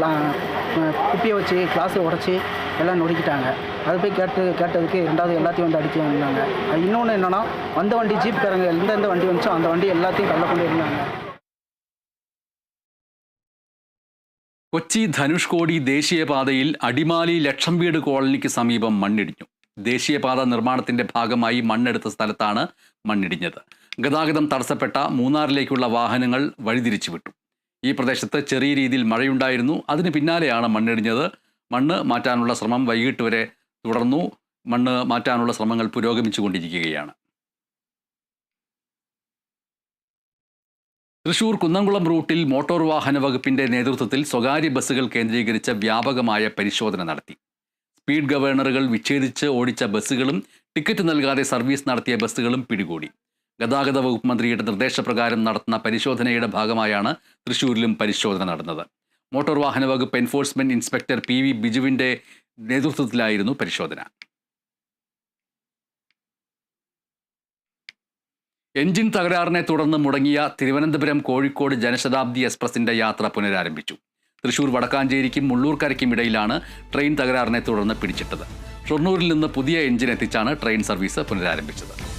கிளா அஹ் குப்பியை வச்சு கிளாஸை உடச்சி எல்லாம் நொறுக்கிட்டாங்க அது போய் கேட்டு கேட்டதுக்கு ரெண்டாவது எல்லாத்தையும் வந்து அடிக்க வந்தாங்க அது இன்னொன்று என்னென்னா வந்த வண்டி ஜீப்காரங்க எந்தெந்த வண்டி வந்துச்சோ அந்த வண்டி எல்லாத்தையும் தள்ள கொண்டு இருந்தாங்க കൊച്ചി ധനുഷ്കോടി ദേശീയപാതയിൽ അടിമാലി ലക്ഷം വീട് കോളനിക്ക് സമീപം മണ്ണിടിഞ്ഞു ദേശീയപാത നിർമ്മാണത്തിന്റെ ഭാഗമായി മണ്ണെടുത്ത സ്ഥലത്താണ് മണ്ണിടിഞ്ഞത് ഗതാഗതം തടസ്സപ്പെട്ട മൂന്നാറിലേക്കുള്ള വാഹനങ്ങൾ വഴിതിരിച്ചു വിട്ടു ഈ പ്രദേശത്ത് ചെറിയ രീതിയിൽ മഴയുണ്ടായിരുന്നു. അതിന് പിന്നാലെയാണ് മണ്ണിടിഞ്ഞത്. മണ്ണ് മാറ്റാനുള്ള ശ്രമം വൈകിട്ട് വരെ തുടർന്നു. മണ്ണ് മാറ്റാനുള്ള ശ്രമങ്ങൾ പുരോഗമിച്ചുകൊണ്ടിരിക്കുകയാണ്. തൃശൂർ കുന്നംകുളം റൂട്ടിൽ മോട്ടോർ വാഹന വകുപ്പിന്റെ നേതൃത്വത്തിൽ സ്വകാര്യ ബസ്സുകൾ കേന്ദ്രീകരിച്ച വ്യാപകമായ പരിശോധന നടത്തി. സ്പീഡ് ഗവേണറുകൾ വിച്ഛേദിച്ച് ഓടിച്ച ബസ്സുകളും ടിക്കറ്റ് നൽകാതെ സർവീസ് നടത്തിയ ബസ്സുകളും പിടികൂടി. ഗതാഗത വകുപ്പ് മന്ത്രിയുടെ നിർദ്ദേശപ്രകാരം നടത്തുന്ന പരിശോധനയുടെ ഭാഗമായാണ് തൃശൂരിലും പരിശോധന നടന്നത്. മോട്ടോർ വാഹന വകുപ്പ് എൻഫോഴ്സ്മെന്റ് ഇൻസ്പെക്ടർ പി വി ബിജുവിന്റെ നേതൃത്വത്തിലായിരുന്നു പരിശോധന. എഞ്ചിൻ തകരാറിനെ തുടർന്ന് മുടങ്ങിയ തിരുവനന്തപുരം കോഴിക്കോട് ജനശതാബ്ദി എക്സ്പ്രസിന്റെ യാത്ര പുനരാരംഭിച്ചു. തൃശൂർ വടക്കാഞ്ചേരിക്കും മുള്ളൂർക്കരയ്ക്കും ഇടയിലാണ് ട്രെയിൻ തകരാറിനെ തുടർന്ന് പിടിച്ചിട്ടത്. ഷൊർണൂരിൽ നിന്ന് പുതിയ എഞ്ചിൻ എത്തിച്ചാണ് ട്രെയിൻ സർവീസ് പുനരാരംഭിച്ചത്.